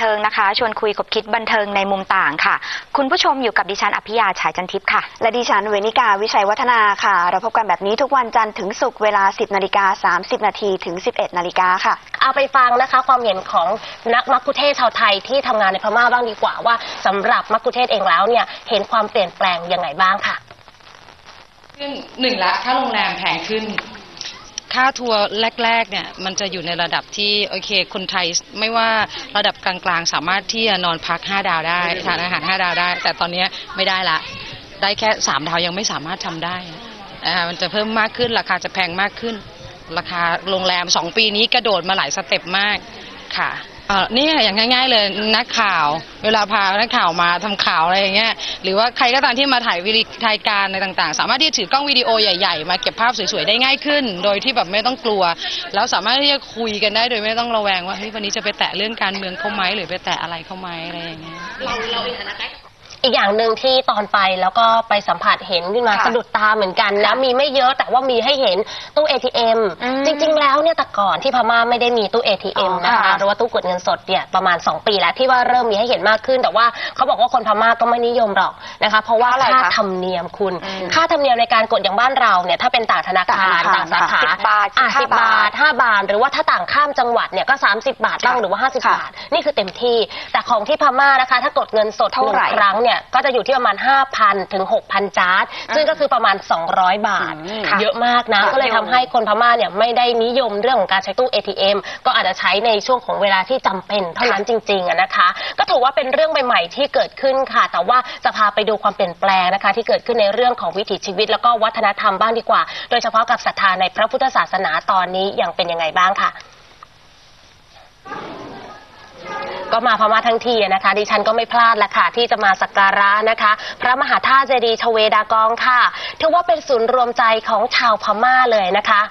ศิลปะบันเทิงนะคะ ชวนคุยขบคิดบันเทิงในมุมต่างค่ะ คุณผู้ชมอยู่กับดิฉันอภิยาฉายจันทิพย์ค่ะ และดิฉันเวนิกาวิชัยวัฒนาค่ะ เราพบกันแบบนี้ทุกวันจันทร์ถึงศุกร์เวลา 10นาฬิกา30นาทีถึง 11นาฬิกาค่ะ เอาไปฟังนะคะ ความเห็นของนักมักคุเทศก์ชาวไทยที่ทำงานในพม่าบ้างดีกว่าว่าสำหรับมักคุเทศก์เองแล้วเนี่ยเห็นความเปลี่ยนแปลงยังไงบ้างค่ะขึ้นหนึ่งละค่าโรงแรมแพงขึ้น ค่าทัวร์แรกๆเนี่ยมันจะอยู่ในระดับที่โอเค คนไทยไม่ว่าระดับกลางๆ สามารถที่จะนอนพัก 5 ดาวได้ทานอาหาร 5 ดาวได้ แต่ตอนเนี้ยไม่ได้ละ ได้แค่ 3 ดาวยังไม่สามารถทำได้อ่ามันจะเพิ่มมากขึ้นราคาจะแพงมากขึ้น ราคาโรงแรม 2 ปีนี้กระโดดมาหลายสเต็ปมากค่ะ เอ่อเนี่ยอย่างง่าย ๆ เลยนักข่าว เวลาพานักข่าวมาทำข่าวอะไรอย่างเงี้ยหรือว่าใครก็ตามที่มาถ่ายวิดีรายการอะไรต่างๆ สามารถที่จะถือกล้องวิดีโอใหญ่ๆ มาเก็บภาพสวยๆได้ง่ายขึ้น โดยที่แบบไม่ต้องกลัว แล้วสามารถที่จะคุยกันได้โดยไม่ต้องระแวงว่าเฮ้ยวันนี้จะไปแตะเรื่องการเมืองเขาไหมหรือไปแตะอะไรเขาไหมอะไรอย่างเงี้ย อีกอย่างหนึ่งที่ตอนไปแล้วก็ไปสัมผัสเห็นขึ้นมาค่ะสะดุดตาเหมือนกันนะ มีไม่เยอะแต่ว่ามีให้เห็นตู้ ATM อืมจริง ๆ แล้วเนี่ยแต่ก่อนที่พม่าไม่ได้มีตู้ ATM อ๋อนะคะค่ะหรือว่าตู้กดเงินสดเนี่ยประมาณ 2 ปีแล้วที่ว่าเริ่มมีให้เห็นมากขึ้น แต่ว่าเขาบอกว่าคนพม่าก็ไม่นิยมหรอกนะคะ เพราะว่าเพราะอะไรค่าคะธรรมเนียมคุณ อืมค่าธรรมเนียมในการกดอย่างบ้านเราเนี่ยถ้าเป็นต่างธนาคารต่างธนาคารต่างสาขาค่ะ10บาทอะ15 10บาท5 บาท หรือว่าถ้าต่างข้ามจังหวัดเนี่ยก็ 30 บาทบ้างค่ะหรือว่า 50 ค่ะบาท นี่คือเต็มที่ แต่ของที่พม่านะคะ ถ้ากดเงินสดหเท่านึ่ไหร่ งครั้งเนี่ยก็จะอยู่ที่ประมาณ 5,000 ถึง 6,000 จาร์ดซึ่งก็คือประมาณ 200 บาทอืมเยอะมากนะ ค่ะก็เลยทำให้คนพม่าเนี่ยไม่ได้นิยมเรื่องของการใช้ตู้ ATM ก็อาจจะใช้ในช่วงของเวลาที่จำเป็นเท่านั้นจริงๆอะนะคะ ก็ถือว่าเป็นเรื่องใหม่ๆที่เกิดขึ้นค่ะ แต่ว่าจะพาไปดูความเปลี่ยนแปลงนะคะ ที่เกิดขึ้นในเรื่องของวิถีชีวิต แล้วก็วัฒนธรรมบ้างดีกว่า โดยเฉพาะกับศรัทธาในพระพุทธศาสนาตอนนี้ยังเป็นยังไงบ้างค่ะ ก็มาพม่าทั้งทีนะคะ ดิฉันก็ไม่พลาดละค่ะ ที่จะมาสักการะนะคะ พระมหาธาตุเจดีย์ชเวดากองค่ะถือว่าเป็นศูนย์รวมใจของชาวพม่าเลยนะคะ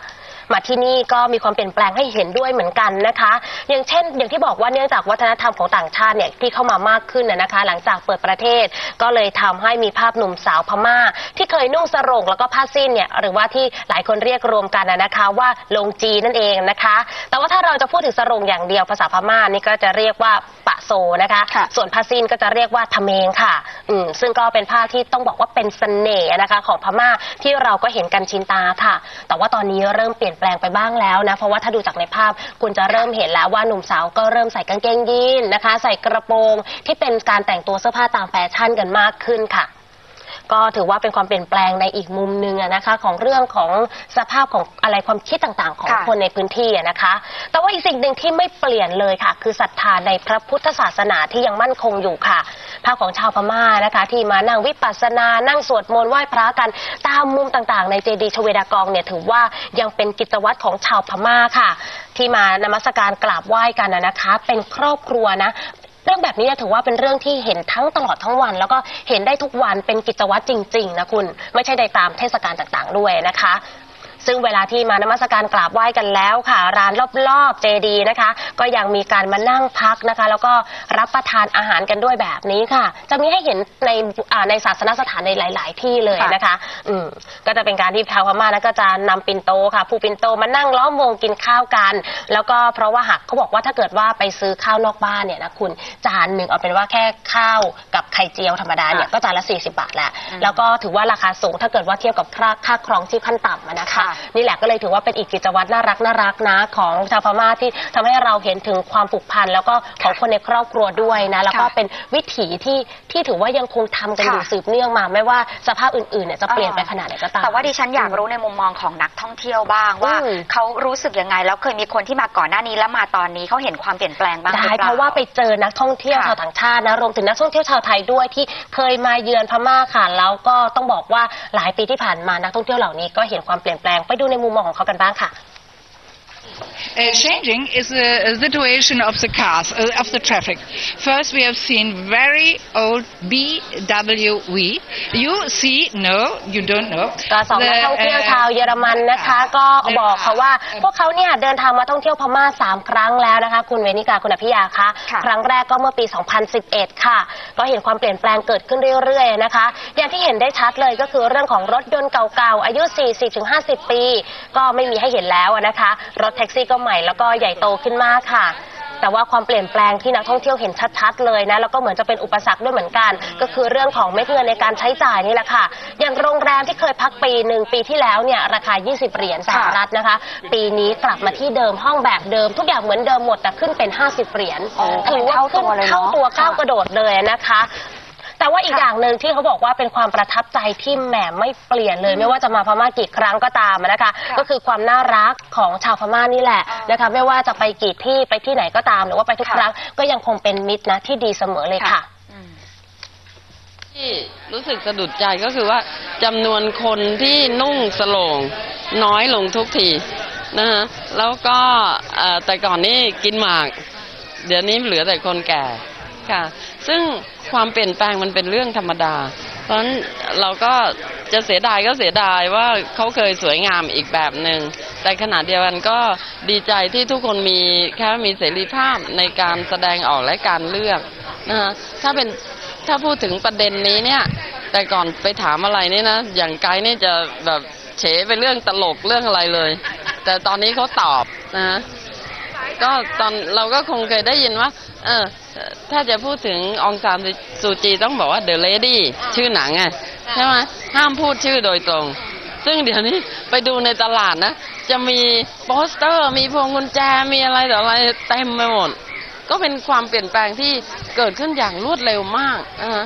มาที่นี่ก็มีความเปลี่ยนแปลงให้เห็นด้วยเหมือนกันนะคะ อย่างเช่น อย่างที่บอกว่าเนื่องจากวัฒนธรรมของต่างชาติเนี่ยที่เข้ามามากขึ้นนะนะคะ หลังจากเปิดประเทศ ก็เลยทำให้มีภาพหนุ่มสาวพม่า ที่เคยนุ่งสรงแล้วก็ผ้าสิ้นเนี่ยหรือว่าที่หลายคนเรียกรวมกันนะนะคะว่าลงจีนั่นเองนะคะ แต่ว่าถ้าเราจะพูดถึงสรงอย่างเดียวภาษาพม่านี่ก็จะเรียกว่าปะโซนะคะค่ะส่วนผ้าสิ้นก็จะเรียกว่าทะเมงค่ะอืมซึ่งก็เป็นผ้าที่ต้องบอกว่าเป็นเสน่ห์นะคะ ของพม่าที่เราก็เห็นกันชินตาค่ะ แต่ว่าตอนนี้เริ่มเปลี่ยนแปลงไปบ้างแล้วนะ เพราะว่าถ้าดูจากในภาพคุณจะเริ่มเห็นแล้วว่าหนุ่มสาวก็เริ่มใส่กางเกงยีนนะคะ ใส่กระโปรงที่เป็นการแต่งตัวเสื้อผ้าตามแฟชั่นกันมากขึ้นค่ะ ก็ถือว่าเป็นความเปลี่ยนแปลงในอีกมุมหนึ่งอะนะคะ ของเรื่องของสภาพของอะไรความคิดต่างๆ ของค่ะ คนในพื้นที่อะนะคะ แต่ว่าอีกสิ่งหนึ่งที่ไม่เปลี่ยนเลยค่ะ คือศรัทธาในพระพุทธศาสนาที่ยังมั่นคงอยู่ค่ะ ภาพของชาวพม่านะคะ ที่มานั่งวิปัสสนา นั่งสวดมนต์ไหว้พระกัน ตามมุมต่างๆ ในเจดีย์ชเวดากองเนี่ยถือว่ายังเป็นกิจวัตรของชาวพม่าค่ะ ที่มานมัสการกราบไหว้กันนะนะคะ เป็นครอบครัวนะ เรื่องแบบนี้เนี่ยถือว่าเป็นเรื่องที่เห็นทั้งตลอดทั้งวัน แล้วก็เห็นได้ทุกวันเป็นกิจวัตรจริง ๆ นะคุณ ไม่ใช่ใดตามเทศกาลต่างๆ ด้วยนะคะ ซึ่งเวลาที่มานมัสการกราบไหว้กันแล้วค่ะ ร้านรอบๆเจดีย์นะคะ ก็ยังมีการมานั่งพักนะคะ แล้วก็รับประทานอาหารกันด้วยแบบนี้ค่ะ จะมีให้เห็นในอ่าในศาสนสถานในหลาย ๆ ที่เลยนะคะ อืมก็จะเป็นการที่ชาวพม่านะก็จะนำปินโตค่ะ ผู้ปินโตมานั่งล้อมวงกินข้าวกัน แล้วก็เพราะว่าหากเขาบอกว่าถ้าเกิดว่าไปซื้อข้าวนอกบ้านเนี่ยนะคุณจานหนึ่งเอาเป็นว่าแค่ข้าวกับไข่เจียวธรรมดาเนี่ยก็จานละ40 บาทแหละแล้วก็ถือว่าราคาสูงถ้าเกิดว่าเทียบกับค่าค่าครองชีพขั้นต่ำอะนะคะ ค่ะนี่แหละก็เลยถือว่าเป็นอีกกิจวัตรน่ารักน่ารักนะ ของชาวพม่าที่ทำให้เราเห็นถึงความผูกพันแล้วก็ของคนในครอบครัวด้วยนะ แล้วก็ค่ะเป็นวิถีที่ที่ถือว่ายังคงทำกันอยู่ค่ะ สืบเนื่องมา ไม่ว่าสภาพอื่นๆเนี่ยจะเปลี่ยนไปขนาดไหนก็ตาม แต่ว่าดิฉันอยากรู้ในมุมมองของนักท่องเที่ยวบ้างว่าอืม เขารู้สึกยังไง แล้วเคยมีคนที่มาก่อนหน้านี้แล้วมาตอนนี้เขาเห็นความเปลี่ยนแปลงบ้างหได้รือเปล่าเพราะว่าไปเจอนักท่องเที่ยวค่ะชาวต่างชาตินะรวมถึงนักท่องเที่ยวชาวไทยด้วยที่เคยมาเยือนพม่าค่ะแล้วก็ต้องบอกว่าหลายปีที่ผ่านมานักท่องเที่ยวเหล่านี้ก็เห็นความเปลี่ยนแปลงไปดูในมุมมองของเขากันบ้างค่ะ uh, changing is the situation of the cars, uh, of the traffic. First, we have seen very old BWV. You see, no, you don't know. ก็สองนัก The, ท่องเที่ยว uh, ชาวเยอรมันนะคะ ก็บอกเขาว่า พวกเขาเนี่ยเดินทางมาท่องเที่ยวพม่าสามครั้งแล้วนะคะ คุณเวนิกาคุณอภิยาคะค่ะ ครั้งแรกก็เมื่อปี 2011 ค่ะ ก็เห็นความเปลี่ยนแปลงเกิดขึ้นเรื่อยๆนะคะ อย่างที่เห็นได้ชัดเลยก็คือเรื่องของรถยนต์เก่าๆอายุ 40-50 ปี ก็ไม่มีให้เห็นแล้วนะคะ รถแท็กซี่ก็ใหม่แล้วก็ใหญ่โตขึ้นมากค่ะ แต่ว่าความเปลี่ยนแปลงที่นักท่องเที่ยวเห็นชัดๆเลยนะแล้วก็เหมือนจะเป็นอุปสรรคด้วยเหมือนกัน ก็คือเรื่องของเม็ดเงินในการใช้จ่ายนี่แหละค่ะ อย่างโรงแรมที่เคยพักปีหนึ่งปีที่แล้วเนี่ยราคา 20 เหรียญสหรัฐนะคะ ปีนี้กลับมาที่เดิมห้องแบบเดิม ทุกอย่างเหมือนเดิมหมดแต่ขึ้นเป็น 50 เหรียญอ๋อถือว่าเท่าตัวเลยเนอะเท่าตัวก้าวค่ะกระโดดเลยนะคะ แต่ว่าอีกอย่างหนึ่งที่เขาบอกว่าเป็นความประทับใจที่แหมไม่เปลี่ยนเลย ไม่ว่าจะมาพม่ากี่ครั้งก็ตามนะคะ ก็คือความน่ารักของชาวพม่านี่แหละนะคะ ไม่ว่าจะไปกี่ที่ไปที่ไหนก็ตาม หรือว่าไปทุกค่ะครั้งก็ยังคงเป็นมิตรนะที่ดีเสมอเลยค่ะ ที่รู้สึกสะดุดใจก็คือว่าจำนวนคนที่นุ่งสโลงน้อยลงทุกทีนะฮะแล้วก็เอ่อแต่ก่อนนี่กินหมาก เดี๋ยวนี้เหลือแต่คนแก่ ค่ะ ซึ่งความเปลี่ยนแปลงมันเป็นเรื่องธรรมดา เพราะฉะนั้นเราก็จะเสียดายก็เสียดายว่าเขาเคยสวยงามอีกแบบหนึง่งแต่ขณะเดียวกันก็ดีใจที่ทุกคนมีแค่มีเสรีภาพในการแสดงออกและการเลือกนะฮะถ้าเป็นถ้าพูดถึงประเด็นนี้เนี่ยแต่ก่อนไปถามอะไรนี่นะ อย่างไกด์นี่จะแบบเฉไปเรื่องตลกเรื่องอะไรเลย แต่ตอนนี้เขาตอบนะฮะ ก็ตอนเราก็คงเคยได้ยินว่า เออ ถ้าจะพูดถึงองซานซูจีต้องบอกว่า The Lady ชื่อหนังไงใช่ไหมห้ามพูดชื่อโดยตรง ซึ่งเดี๋ยวนี้ไปดูในตลาดนะ จะมีโปสเตอร์มีพวงกุญแจมีอะไรต่ออะไรเต็มไปหมด ก็เป็นความเปลี่ยนแปลงที่เกิดขึ้นอย่างรวดเร็วมากนะฮะ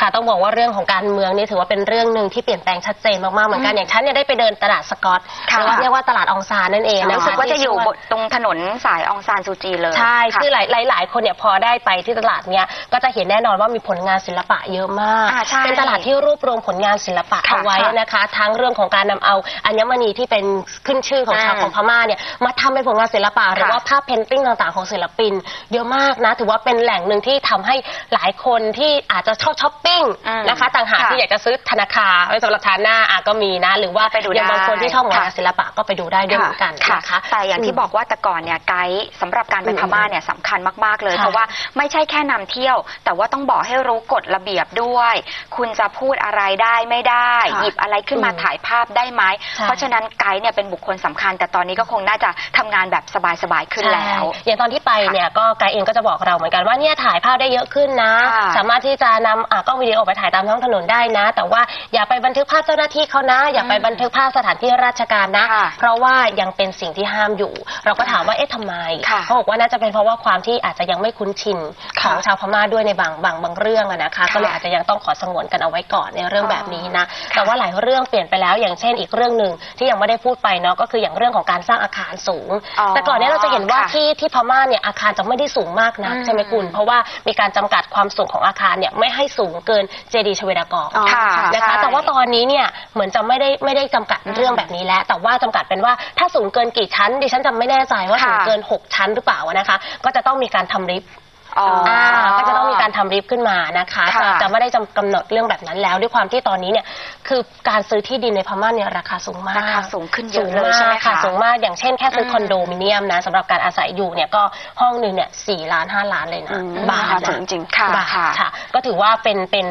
ค่ะค่ะต้องบอกว่าเรื่องของการเมืองนี่ถือว่าเป็นเรื่องหนึ่งที่เปลี่ยนแปลงชัดเจนมากๆเหมือนกันอย่างฉันเนี่ยได้ไปเดินตลาดสกอตค่ะหรือว่าเรียกว่าตลาดอองซานนั่นเองนะคะรู้สึกว่าจะอยู่ที่บนตรงถนนสายองซานซูจีเลยใช่ค่ะคือหลายหลายหลายคนเนี่ยพอได้ไปที่ตลาดเนี้ยก็จะเห็นแน่นอนว่ามีผลงานศิลปะเยอะมาก อ่าใช่ เป็นตลาดที่รวบรวมผลงานศิลปะค่ะเอาไว้นะคะ ทั้งเรื่องของการนำเอาอัญมณีที่เป็นขึ้นชื่อของอืมชาวของพม่าเนี่ยมาทำเป็นผลงานศิลปะหรือค่ะว่าภาพเพนติ้งต่างๆของศิลปิน เยอะมากนะ ถือว่าเป็นแหล่งหนึ่งที่ทำให้หลายคนที่อาจจะชอบช้อปปิ้งอืมนะคะต่างหากค่ะที่อยากจะซื้อธนาคารไว้สำหรับทานหน้าอะก็มีนะ หรือว่าไปดูอย่างบางได้คนที่ชอบผลงานค่ะ ศิลปะก็ไปดูได้ด้วยเหมือนกันค่ะนะคะ แต่อย่างที่อืมบอกว่าแต่ก่อนเนี่ยไกด์สำหรับการไปอืมพม่าเนี่ยสำคัญมากๆเลย ค่ะเพราะว่าไม่ใช่แค่นำเที่ยว แต่ว่าต้องบอกให้รู้กฎระเบียบด้วย คุณจะพูดอะไรได้ไม่ได้ ค่ะหยิบอะไรขึ้นมาอืมถ่ายภาพได้ไหมใช่ เพราะฉะนั้นไกด์เนี่ยเป็นบุคคลสำคัญ แต่ตอนนี้ก็คงน่าจะทำงานแบบสบายๆขึ้นแล้ว ใช่อย่างตอนที่ไปเนี่ยก็ไกด์เองก็จะบอกเราเหมือนกันว่าเนี่ยถ่ายภาพได้เยอะขึ้นนะ ค่ะสามารถที่จะนำอะกล้องวิดีโอไปถ่ายตามท้องถนนได้นะ แต่ว่าอย่าไปบันทึกภาพเจ้าหน้าที่เขานะ อย่าไปบันทึกภาพสถานที่ราชการนะ ค่ะเพราะว่ายังเป็นสิ่งที่ห้ามอยู่ เราก็ถามว่าเอ๊ะทำไมค่ะเขาบอกว่าน่าจะเป็นเพราะว่าความที่อาจจะยังไม่คุ้นชินของค่ะชาวพม่าด้วยในบางบางบางเรื่องอะนะคะ ค่ะก็เลยอาจจะยังต้องขอสงวนกันเอาไว้ก่อนในเรื่องอ๋อแบบนี้นะค่ะแต่ว่าหลายเรื่องเปลี่ยนไปแล้ว อย่างเช่นอีกเรื่องหนึ่งที่ยังไม่ได้พูดไปเนาะก็คืออย่างเรื่องของการสร้างอาคารสูง อ๋อแต่ก่อนเนี้เราจะเห็นว่าค่ะที่ที่พม่าเนี่ยอาคารจะไม่ได้สูงมากนะอืม ใช่ไหมคุณ เพราะว่ามีการจำกัดความสูงของอาคารเนี่ยไม่ให้สูงเกินเจดีย์ชเวดากรอ๋อค่ะนะคะ ใช่ แต่ว่าตอนนี้เนี่ยเหมือนจะไม่ได้ไม่ได้จำกัดอืมเรื่องแบบนี้แล้ว แต่ว่าจำกัดเป็นว่าถ้าสูงเกินกี่ชั้นดิฉันจำไม่แน่ใจว่าค่ะ สูงเกิน 6 ชั้นหรือเปล่านะคะ ก็จะต้องมีการทำลิฟต์ อ๋อออ่าก็จะต้องมีการทำลิฟต์ขึ้นมานะคะค่ะ จะจะไม่ได้จำกำหนดเรื่องแบบนั้นแล้ว ด้วยความที่ตอนนี้เนี่ยคือการซื้อที่ดินในพม่าเนี่ยราคาสูงมากราคาสูงขึ้นเยอะเลยใช่ไหมสูงากคะ สูงมากอย่างเช่นแค่ซื้ออม คอนโดมิเนียมนะสำหรับการอาศัยอยู่เนี่ยก็ห้องหนึ่งเนี่ยสี่ล้านห้าล้านเลยนะอืมบาทราคานะ สูงจริงๆค่ะบาทค่ะ ค่ะ ก็ถือว่าเป็นเป็น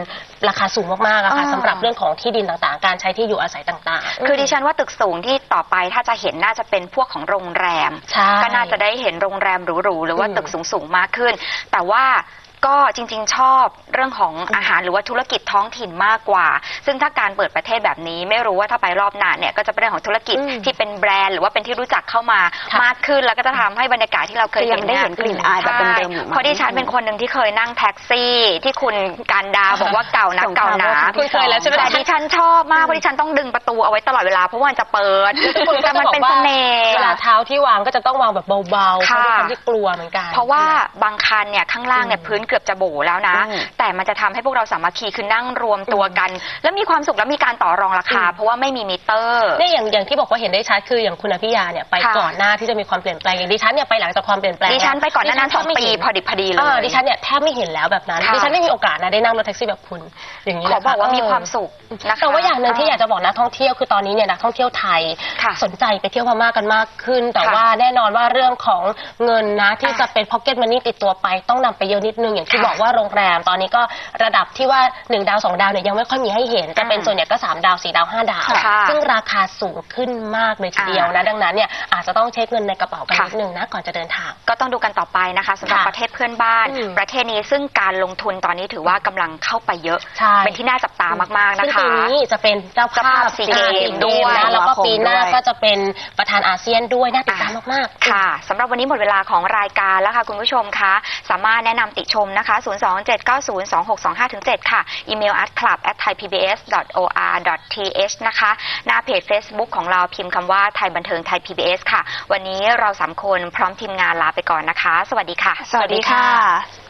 ราคาสูงมากๆอะค่ะอ่า สำหรับเรื่องของที่ดินต่างๆ การใช้ที่อยู่อาศัยต่างๆคือดิฉันว่าตึกสูงที่ต่อไปถ้าจะเห็นน่าจะเป็นพวกของโรงแรม ใช่ ก็น่าจะได้เห็นโรงแรมหรูๆหรือว่าอืมตึกสูงๆมากขึ้น แต่ว่าก็จริงๆชอบเรื่องของอาหารหรือว่าธุรกิจท้องถิ่นมากกว่า ซึ่งถ้าการเปิดประเทศแบบนี้ ไม่รู้ว่าถ้าไปรอบหน้าเนี่ยก็จะเป็นเรื่องของธุรกิจอืมที่เป็นแบรนด์หรือว่าเป็นที่รู้จักเข้ามาค่ะ มากขึ้นแล้วก็จะทำให้บรรยากาศที่เราเคยคือยัเห็นงได้เห็นกลิ่นอายแบบเดิมๆอยู่ไหม เพราะดิฉันเป็นคนหนึ่งที่เคยนั่งแท็กซี่ที่คุณการดาบอกว่าเก่านักเก่าหนาคุณเคยแล้วใช่ไหมแต่ดิฉันชอบมากเพราะดิฉันต้องดึงประตูเอาไว้ตลอดเวลาเพราะว่ามันจะเปิดคุณก็แต่จะมันบอกเป็นว่าเสน่ห์เวลาเท้าที่วางก็จะต้องวางแบบเบาๆเพค่ะราะด้วยความที่กลัวเหมือนกันเพราะว่าบางคันเนี่ยข้างล่างเนี่ยอืมพื้นเกือบจะโบแล้วนะอืมแต่มันจะทำให้พวกเราสามัคคีคือนั่งรวมตัวกัน แล้วมีความสุขแล้วมีการต่อรองราคาอืมเพราะว่าไม่มีมิเตอร์เนี่ยอย่างอย่างที่บอกว่าเห็นได้ชัดคืออย่างคุณอภิยาเนี่ยไปค่ะก่อนหน้าที่จะมีความเปลี่ยนแปลงอย่างดิฉันเนี่ยไปหลังจากความเปลี่ยนแปลงดิฉันไปก่อนหน้านั้นสองปีพอดิบพอดีเลเออยดิฉันเนี่ยแทบไม่เห็นแล้วแบบนั้นค่ะ ดิฉันไม่มีโอกาสนะได้นั่งรถแท็กซี่แบบคุณ อย่างนี้ขอนะบคะอกว่ามีเออความสุขนะคะ แต่ว่าอย่างหนึ่งที่อยากจะบอกนักท่องเที่ยวคือตอนนี้เนี่ยนักท่องเที่ยวไทย ค่ะสนใจไปเที่ยวพม่ากันมากขึ้น แต่ค่ะว่าแน่นอนว่าเรื่องของเงินนะที่อะจะเป็นพ็อกเก็ตมันนี่ติดตัวไปต้องนำไปเยอะนิดนึงอย่างอย่างที่ค่ะบอกว่าโรงแรมตอนนี้ก็ระดับที่ว่า 1 ดาว 2 ดาวเนี่ยยังไม่ค่อยมีให้เห็นจะเป็นอืมส่วนใหญ่ก็ 3 ดาว 4 ดาว 5 ดาว ค่ะซึ่งราคาสูงขึ้นมากเลยทีเดียวนะ ดังนั้นเนี่ยอาจจะต้องเช็คเงินในกระเป๋ากันค่ะ นิดนึงนะก่อนจะเดินทาง ก็ต้องดูกันต่อไปนะคะสำหรับค่ะประเทศเพื่อนบ้านอืมประเทศนี้ซึ่งการลงทุนตอนนี้ถือว่ากำลังเข้าไปเยอะใช่เป็นที่น่าจับตามาก ๆ นะซึ่งคะปีนี้จะเป็นเจ้าเจ้าภาภาพพ SEA Games อ่าด้วยนะแล้วก็ตุลาคมปีหน้าด้วยก็จะเป็นประธานอาเซียนด้วยน่าติดตามมาก ๆ ค่ะสำหรับวันนี้หมดเวลาของรายการแล้วค่ะคุณผู้ชมคะสามารถแนะนำติชมนะคะ 027902625-7 ค่ะ อีเมล at club at thaipbs.or.th นะคะ หน้าเพจ Facebook ของเราพิมพ์คำว่าไทยบันเทิงไทย PBS ค่ะ วันนี้เราสามคนพร้อมทีมงานลาไปก่อนนะคะ สวัสดีค่ะสวัสดีค่ะ